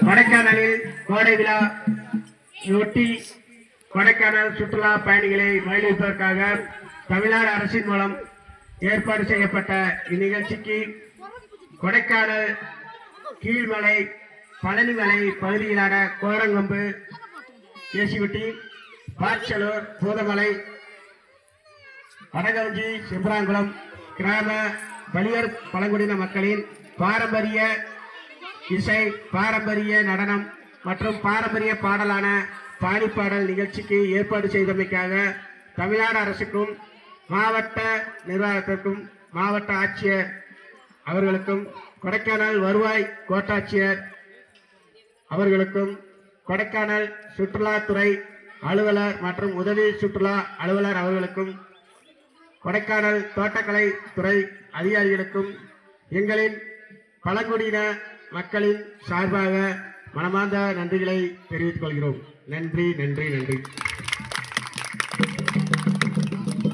கொடைக்கானலில் கோடை விழா ஒட்டி கொடைக்கானல் சுற்றுலா பயணிகளை மகிழ்விப்பதற்காக தமிழ்நாடு அரசின் மூலம் ஏற்பாடு செய்யப்பட்ட இந்நிகழ்ச்சிக்கு கொடைக்கானல் கீழ்மலை பழனிமலை பகுதியிலான கோரங்கொம்பு கேசிவிட்டி பாச்சலூர் பூதமலை வடகஞ்சி செம்பராங்குளம் கிராம பலியர் பழங்குடியின மக்களின் பாரம்பரிய இசை பாரம்பரிய நடனம் மற்றும் பாரம்பரிய பாடலான பாடிப்பாடல் நிகழ்ச்சிக்கு ஏற்பாடு செய்தமைக்காக தமிழ்நாடு அரசுக்கும் மாவட்ட நிர்வாகத்திற்கும் மாவட்ட ஆட்சியர் அவர்களுக்கும் கொடைக்கானல் வருவாய் கோட்டாட்சியர் அவர்களுக்கும் கொடைக்கானல் சுற்றுலாத்துறை அலுவலர் மற்றும் உதவி சுற்றுலா அலுவலர் அவர்களுக்கும் கொடைக்கானல் தோட்டக்கலை துறை அதிகாரிகளுக்கும் எங்களின் பழங்குடியின மக்களின் சார்பாக மனமார்ந்த நன்றிகளை தெரிவித்துக் கொள்கிறோம். நன்றி நன்றி நன்றி.